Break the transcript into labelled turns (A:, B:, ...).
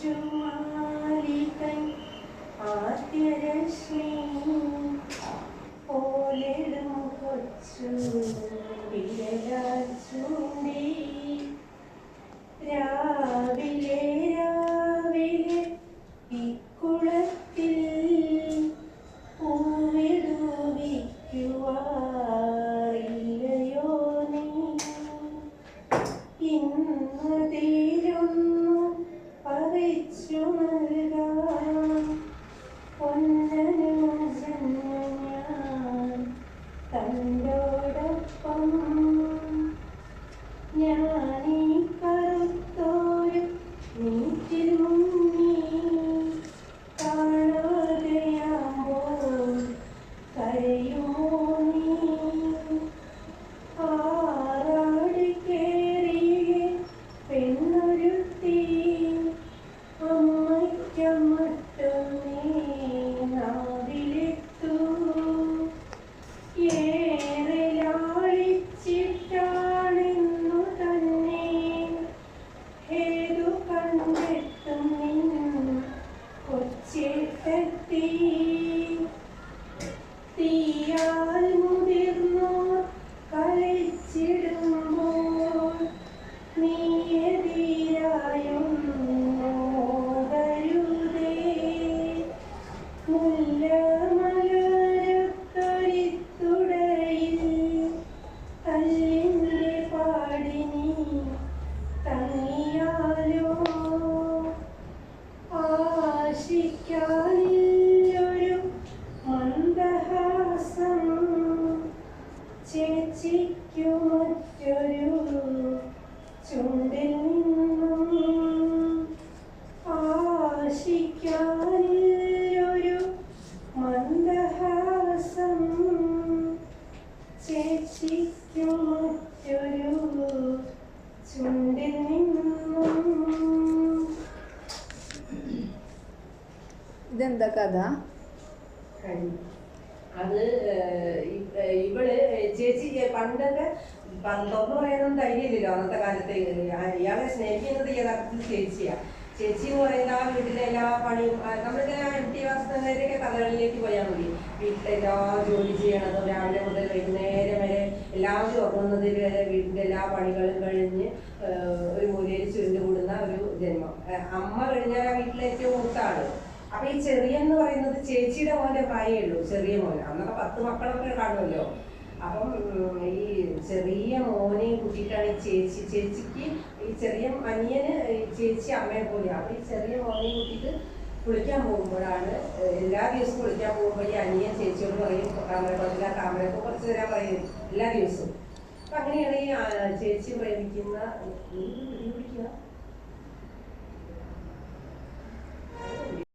A: ശിശുമാലികൻ ആദ്യരശ്മി പോലെടും കൊച്ചു. പറിച്ചു You.
B: ഇതെന്താ കഥ
C: കഴിഞ്ഞു. അത് ഏഹ്, ഇ- ഏഹ്, ഇവള് ചേച്ചി പണ്ടൊക്കെ പ- തുറന്നു പറയാനൊന്നും ധൈര്യമില്ലല്ലോ അന്നത്തെ കാലത്ത്. ഇയാളെ സ്നേഹിക്കുന്നത് യഥാർത്ഥത്തിൽ ചേച്ചിയാ. ചേച്ചി എന്ന് പറയുന്ന ആ വീട്ടിലെ എല്ലാ പണിയും നമ്മളിങ്ങനെ എം ടി വാസുദേവനൊക്കെ കഥകളിലേക്ക് പോയാൽ മതി. വീട്ടിലെ എല്ലാ ജോലി ചെയ്യണതും രാവിലെ മുതൽ വൈകുന്നേരം വരെ എല്ലാവരും ഉറങ്ങുന്നതിൽ വരെ വീട്ടിലെ എല്ലാ പണികളും കഴിഞ്ഞ് ഒരു മൂലയിൽ ചുരുണ്ടു കൂടുന്ന ഒരു ജന്മം. അമ്മ കഴിഞ്ഞാൽ ആ വീട്ടിലെ ഏറ്റവും മൂത്താണ് അപ്പൊ ഈ ചെറിയ എന്ന് പറയുന്നത് ചേച്ചിയുടെ മോന്റെ പ്രായമേ ഉള്ളൂ ചെറിയ മോൻ. അന്നൊക്കെ പത്ത് മക്കളൊക്കെ കാണുമല്ലോ. അപ്പം ഈ ചെറിയ മോനെ കൂട്ടിയിട്ടാണ് ഈ ചേച്ചി ചേച്ചിക്ക് ഈ ചെറിയ അനിയന് ചേച്ചി അമ്മയെ പോലെയാണ് അപ്പം ഈ ചെറിയ മോനെ കൂട്ടിയിട്ട് കുളിക്കാൻ പോകുമ്പോഴാണ് എല്ലാ ദിവസവും കുളിക്കാൻ പോകുമ്പോൾ ഈ അനിയൻ ചേച്ചിയോട് പറയും താമരക്കോട്ടില്ല താമരക്കോ കുറച്ച് തരാൻ പറയും. എല്ലാ ദിവസവും. അപ്പം അങ്ങനെയാണ് ഈ ചേച്ചി പ്രേമിക്കുന്ന പിടിപിടിക്കുക